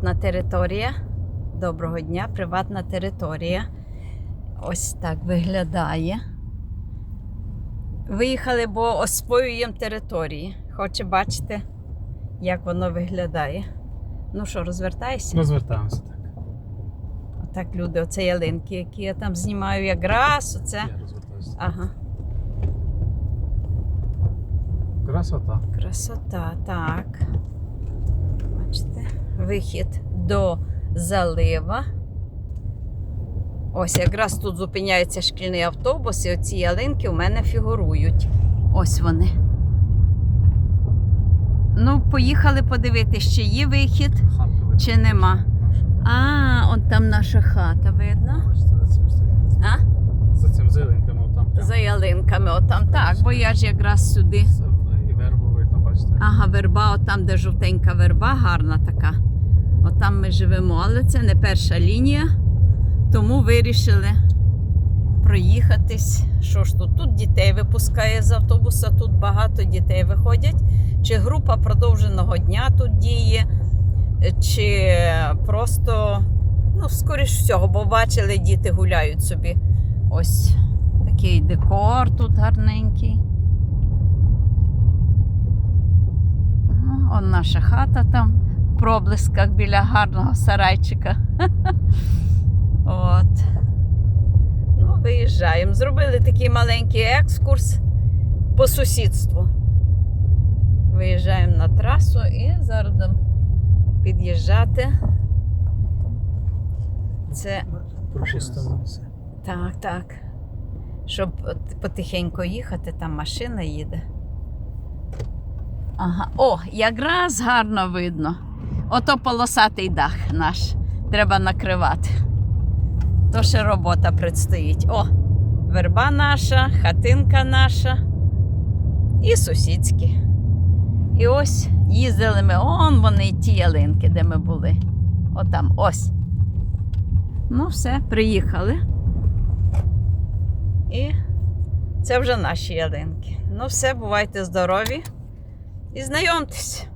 приватна територія. Доброго дня, приватна територія. Ось так виглядає. Виїхали, бо освоюємо території. Хоче бачити, як воно виглядає. Ну що, розвертайся. Розвертаємося так. Отак люди, оце ялинки, які я там знімаю якраз. Оце. Я розвертаюся. Ага, Красота. красота, так. Вихід до залива. Ось якраз тут зупиняється шкільний автобус, і оці ялинки у мене фігурують. Ось вони. Ну, поїхали подивитися, чи є вихід, чи нема. А, он там наша хата, видно? А? За цим зеленками отам. За ялинками, отам. Так, бо я ж якраз сюди. І вербу видно, бачите. Ага, верба, отам, де жовтенька верба, гарна така. Отам ми живемо, але це не перша лінія, тому вирішили проїхатись. Що ж тут? Тут дітей випускає з автобуса, тут багато дітей виходять. Чи група продовженого дня тут діє, чи просто, ну, скоріш всього, бо бачили, діти гуляють собі. Ось такий декор тут гарненький. Ну, он наша хата там проблисках біля гарного сарайчика. От. Ну, виїжджаємо. Зробили такий маленький екскурс по сусідству. Виїжджаємо на трасу і зараз будемо під'їжджати. Це так, так. Щоб от потихеньку їхати, там машина їде. Ага. О, якраз гарно видно. Ото полосатий дах наш. Треба накривати. То ще робота предстоїть. О, верба наша, хатинка наша і сусідські. І ось їздили ми, он вони ті ялинки, де ми були. Отам, ось. Ну, все, приїхали. І це вже наші ялинки. Ну, все, бувайте здорові і знайомтесь.